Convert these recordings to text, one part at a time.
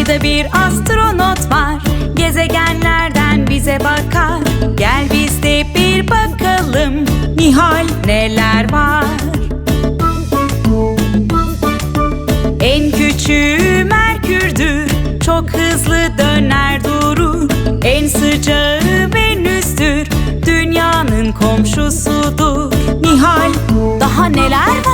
Ayda bir astronot var. Gezegenlerden bize bakar. Gel biz de bir bakalım Nihal neler var. En küçüğü Merkür'dür. Çok hızlı döner durur. En sıcağı Venüs'tür. Dünyanın komşusudur. Nihal daha neler var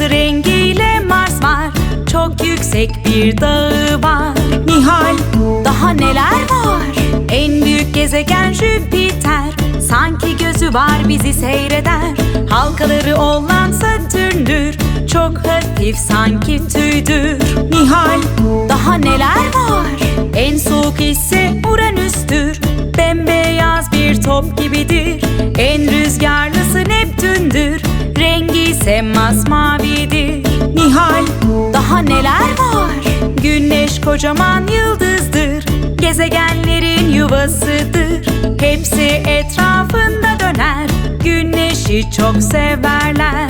Kırmızı rengiyle Mars var. Çok yüksek bir dağı var. Nihal daha neler var? En büyük gezegen Jüpiter. Sanki gözü var bizi seyreder. Halkaları olan Satürn'dür Çok hafif sanki tüydür. Nihal daha neler var? En soğuk ise Uranüs'tür. Bembeyaz bir top gibidir. En rüzgarlısı Neptün'dür. Rengi ise masmavidir Nihal daha neler var? Güneş kocaman yıldızdır. Gezegenlerin yuvasıdır. Hepsi etrafında döner. Güneşi çok severler